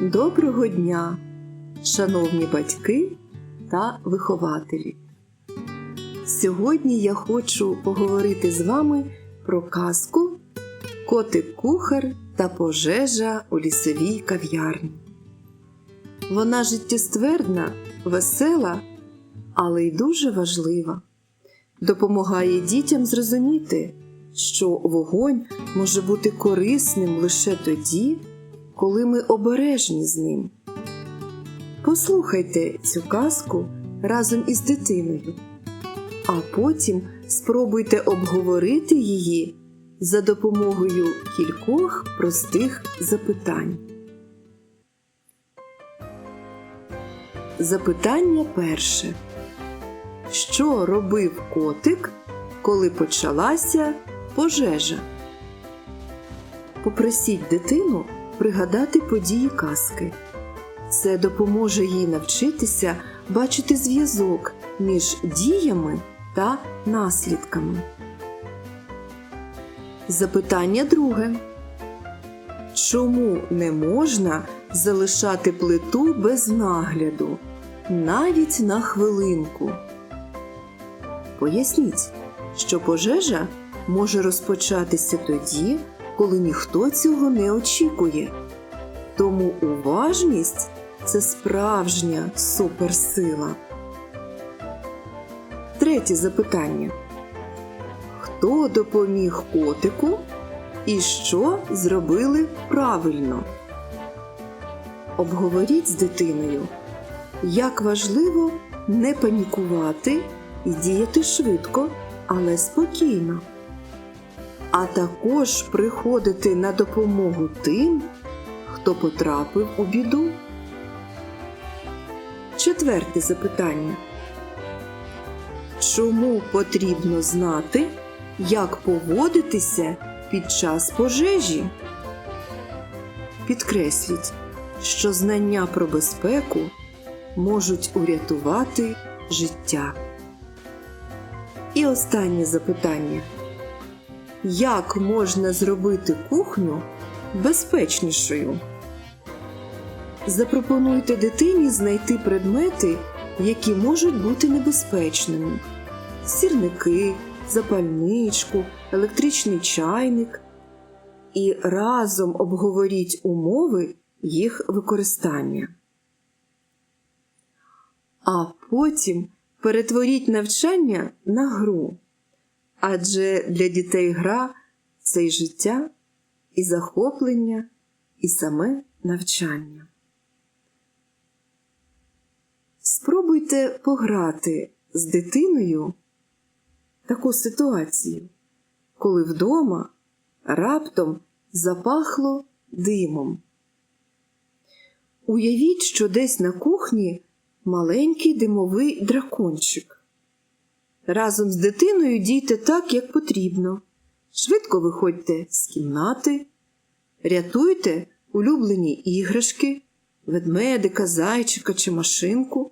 Доброго дня, шановні батьки та вихователі! Сьогодні я хочу поговорити з вами про казку Котик кухар та пожежа у лісовій кав'ярні. Вона життєствердна, весела, але й дуже важлива. Допомагає дітям зрозуміти, що вогонь може бути корисним лише тоді, коли ми обережні з ним. Послухайте цю казку разом із дитиною, а потім спробуйте обговорити її за допомогою кількох простих запитань. Запитання перше. Що робив котик, коли почалася пожежа? Попросіть дитину пригадати події казки. Це допоможе їй навчитися бачити зв'язок між діями та наслідками. Запитання друге. Чому не можна залишати плиту без нагляду навіть на хвилинку? Поясніть, що пожежа може розпочатися тоді, коли ніхто цього не очікує. Тому уважність це справжня суперсила. Третє запитання. Хто допоміг котику і що зробили правильно? Обговоріть з дитиною, як важливо не панікувати і діяти швидко, але спокійно а також приходити на допомогу тим, хто потрапив у біду. Четверте запитання. Чому потрібно знати, як поводитися під час пожежі? Підкресліть, що знання про безпеку можуть урятувати життя. І останнє запитання як можна зробити кухню безпечнішою. Запропонуйте дитині знайти предмети, які можуть бути небезпечними: сірники, запальничку, електричний чайник. І разом обговоріть умови їх використання. А потім перетворіть навчання на гру адже для дітей гра це й життя, і захоплення, і саме навчання. Спробуйте пограти з дитиною таку ситуацію, коли вдома раптом запахло димом. Уявіть, що десь на кухні маленький димовий дракончик. Разом з дитиною дійте так, як потрібно. Швидко виходьте з кімнати, рятуйте улюблені іграшки, ведмедика, зайчика чи машинку.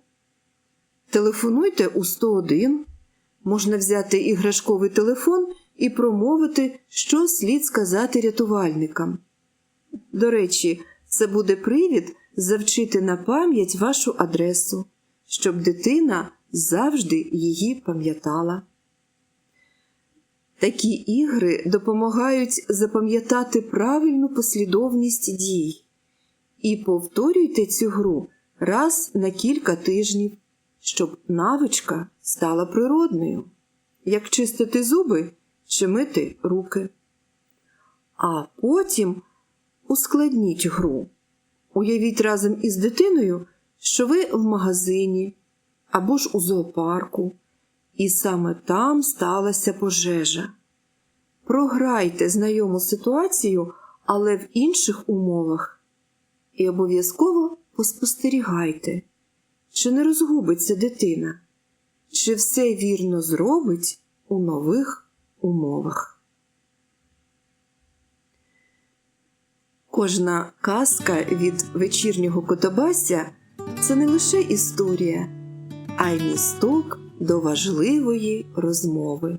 Телефонуйте у 101. Можна взяти іграшковий телефон і промовити, що слід сказати рятувальникам. До речі, це буде привід завчити на пам'ять вашу адресу, щоб дитина завжди її пам'ятала. Такі ігри допомагають запам'ятати правильну послідовність дій. І повторюйте цю гру раз на кілька тижнів, щоб навичка стала природною, як чистити зуби чи мити руки. А потім ускладніть гру. Уявіть разом із дитиною, що ви в магазині або ж у зоопарку, і саме там сталася пожежа. Програйте знайому ситуацію, але в інших умовах. І обов'язково поспостерігайте, чи не розгубиться дитина, чи все вірно зробить у нових умовах. Кожна казка від вечірнього котобася це не лише історія а й місток до важливої розмови.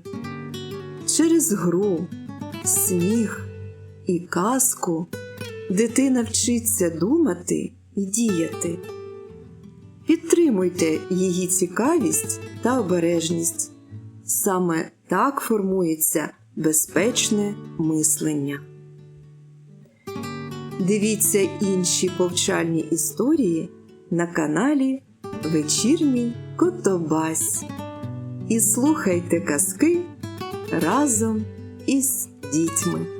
Через гру, сміх і казку дитина вчиться думати і діяти. Підтримуйте її цікавість та обережність. Саме так формується безпечне мислення. Дивіться інші повчальні історії на каналі Вечірній Котобась і слухайте казки разом із дітьми.